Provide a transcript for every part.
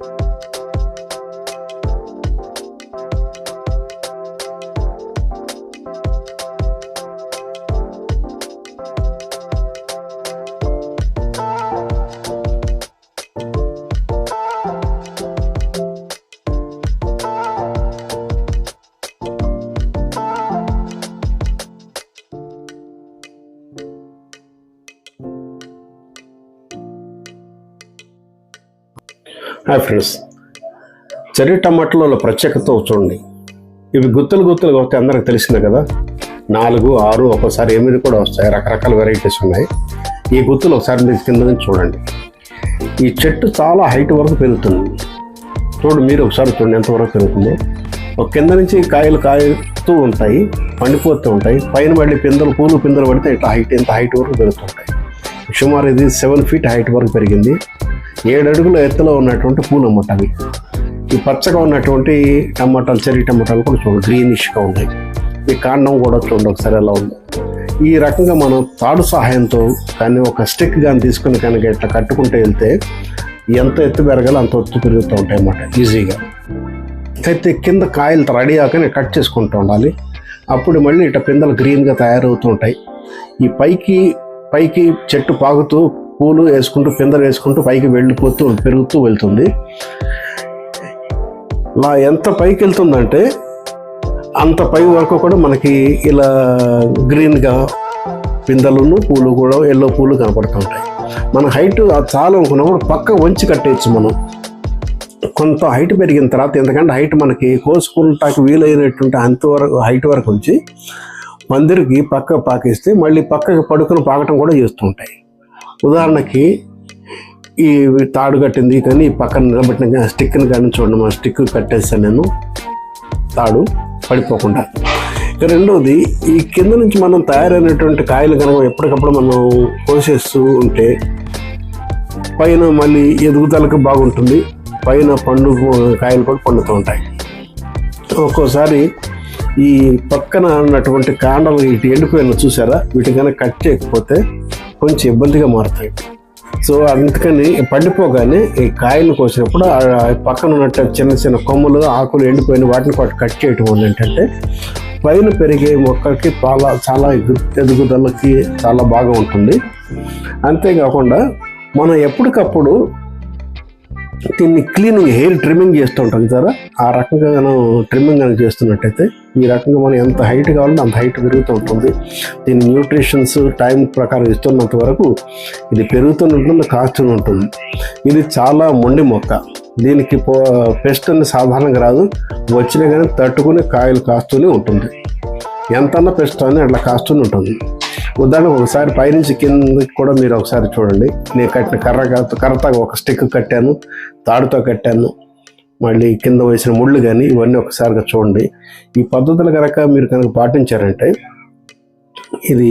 you hi friends. Cherry టమాటాల ప్రత్యేకత చూడండి. ఇవి గుత్తులు గుత్తులు కాబట్టి అందరికి తెలిసిందే కదా. నాలుగు ఆరు ఒక్కోసారి ఎనిమిది కూడా వస్తాయి. రకరకాల వెరైటీస్ ఉన్నాయి. ఈ గుత్తులు ఒకసారి మీరు కింద నుంచి చూడండి. ఈ చెట్టు చాలా హైట్ వరకు పెరుగుతుంది. చూడు మీరు ఒకసారి చూడండి ఎంతవరకు పెరుగుతుందో. ఒక కింద నుంచి కాయలు కాయతూ ఉంటాయి పండిపోతూ ఉంటాయి. పైన పడి పిందలు పూలు పిందలు పడితే ఇట్లా హైట్ ఇంత హైట్ వరకు పెరుగుతుంటాయి సుమారు ఇది సెవెన్ ఫీట్ హైట్ వరకు పెరిగింది. ఏడు అడుగుల ఎత్తులో ఉన్నటువంటి పూలమ్మట అవి. ఈ పచ్చగా ఉన్నటువంటి టమాటాలు చెర్రీ టమాటాలు కూడా చూడండి గ్రీనిష్గా ఉన్నాయి. ఈ కాండం కూడా చూడండి ఒకసారి ఎలా ఉంది. ఈ రకంగా మనం తాడు సహాయంతో కానీ ఒక స్టిక్ కానీ తీసుకుని కనుక ఇట్లా కట్టుకుంటూ వెళ్తే ఎంత ఎత్తు పెరగాలో అంత ఎత్తు పెరుగుతూ ఉంటాయి అన్నమాట ఈజీగా. అయితే కింద కాయలు రెడీ అయ్యాకనే కట్ చేసుకుంటూ ఉండాలి. అప్పుడు మళ్ళీ ఇట్లా పిందలు గ్రీన్గా తయారవుతూ ఉంటాయి. ఈ పైకి పైకి చెట్టు పాగుతూ పూలు వేసుకుంటూ పిందలు వేసుకుంటూ పైకి వెళ్ళిపోతూ పెరుగుతూ వెళ్తుంది. ఇలా ఎంత పైకి వెళ్తుందంటే అంత పై వరకు కూడా మనకి ఇలా గ్రీన్గా పిందలును పూలు కూడా ఎల్లో పూలు కనపడుతూ ఉంటాయి. మన హైట్ చాలా అనుకున్నప్పుడు పక్క వంచి కట్టేయచ్చు మనం. కొంత హైట్ పెరిగిన తర్వాత ఎందుకంటే హైట్ మనకి కోసుకుంటాకి వీలైనటువంటి అంతవరకు హైట్ వరకు ఉంచి పందిరికి పక్క పాకిస్తే మళ్ళీ పక్కకి పడుకుని పాకటం కూడా చేస్తుంటాయి ఉదాహరణకి ఈ తాడు కట్టింది కానీ పక్కన నిలబెట్టిన స్టిక్ని కానీ చూడండి మా స్టిక్ కట్టేస్తాను నేను. తాడు పడిపోకుండా. ఇక రెండవది ఈ కింద నుంచి మనం తయారైనటువంటి కాయలు కనుక ఎప్పటికప్పుడు మనం కోసేస్తూ ఉంటే పైన మళ్ళీ ఎదుగుదలకు బాగుంటుంది. పైన పండు కాయలు కూడా పండుతూ ఉంటాయి. ఒక్కోసారి ఈ పక్కన ఉన్నటువంటి కాండలు ఇటు ఎండిపోయిన చూసారా? వీటి కనుక కట్ చేయకపోతే కొంచెం ఇబ్బందిగా మారుతాయి. సో అందుకని పండిపోగానే ఈ కాయలు కోసినప్పుడు పక్కన ఉన్నట్టు చిన్న చిన్న కొమ్మలు ఆకులు ఎండిపోయిన వాటిని కూడా కట్ చేయటం వల్ల ఏంటంటే పైన పెరిగే మొక్కకి చాలా చాలా ఎదుగుదలకి చాలా బాగా ఉంటుంది. అంతేకాకుండా మనం ఎప్పటికప్పుడు దీన్ని క్లీనింగ్ హెయిర్ ట్రిమ్మింగ్ చేస్తూ ఉంటాం సార్? ఆ రకంగా మనం ట్రిమ్మింగ్ అని చేస్తున్నట్టయితే ఈ రకంగా మనం ఎంత హైట్ కావాలంటే అంత హైట్ పెరుగుతూ ఉంటుంది. దీని న్యూట్రిషన్స్ టైం ప్రకారం ఇస్తున్నంత వరకు ఇది పెరుగుతూ ఉంటుంది కాస్తూనే ఉంటుంది. ఇది చాలా మొండి మొక్క. దీనికి పో పెస్ట్ అనేది సాధారణంగా రాదు. వచ్చినా కానీ తట్టుకుని కాయలు కాస్తూనే ఉంటుంది. ఎంతన్నా పెస్ట్ అని అట్లా కాస్తూనే ఉంటుంది. ఉదాహరణకు ఒకసారి పైనుంచి కిందకి కూడా మీరు ఒకసారి చూడండి. నేను కట్టిన కర్ర కర్రతో ఒక స్టిక్ కట్టాను తాడుతో కట్టాను. మళ్ళీ కింద వేసిన ముళ్ళు కానీ ఇవన్నీ ఒకసారిగా చూడండి. ఈ పద్ధతులు కనుక మీరు కనుక పాటించారంటే ఇది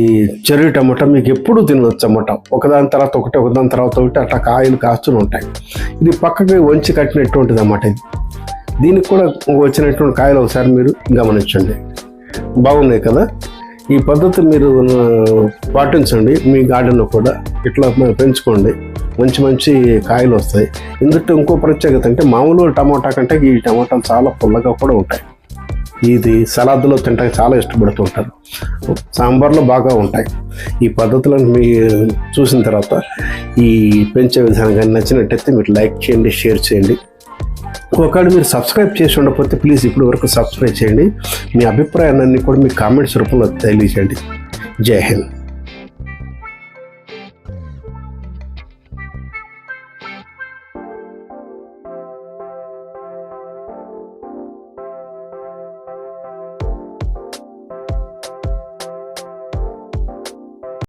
చెరువు టమాటా మీకు ఎప్పుడు తినవచ్చు అన్నమాట. ఒకదాని తర్వాత ఒకటి ఒకదాని తర్వాత ఒకటి అట్లా కాయలు కాస్తూనే ఉంటాయి. ఇది పక్కకి వంచి కట్టినటువంటిది అన్నమాట ఇది. దీనికి కూడా వచ్చినటువంటి కాయలు ఒకసారి మీరు గమనించండి. బాగున్నాయి కదా? ఈ పద్ధతి మీరు పాటించండి. మీ గార్డెన్లో కూడా ఇట్లా పెంచుకోండి. మంచి మంచి కాయలు వస్తాయి. ఇందులో ఇంకో ప్రత్యేకత అంటే మామూలు టమాటా కంటే ఈ టమాటాలు చాలా పుల్లగా కూడా ఉంటాయి. ఇది సలాద్లో తింటానికి చాలా ఇష్టపడుతుంటారు సాంబార్లో బాగా ఉంటాయి. ఈ పద్ధతులను మీరు చూసిన తర్వాత ఈ పెంచే విధానం కానీ నచ్చినట్టయితే మీరు లైక్ చేయండి షేర్ చేయండి. ఒకవేళ మీరు సబ్స్క్రైబ్ చేసి ఉండకపోతే ప్లీజ్ ఇప్పుడు వరకు సబ్స్క్రైబ్ చేయండి. మీ అభిప్రాయాలన్నీ కూడా మీ కామెంట్స్ రూపంలో తెలియజేయండి. జై హింద్.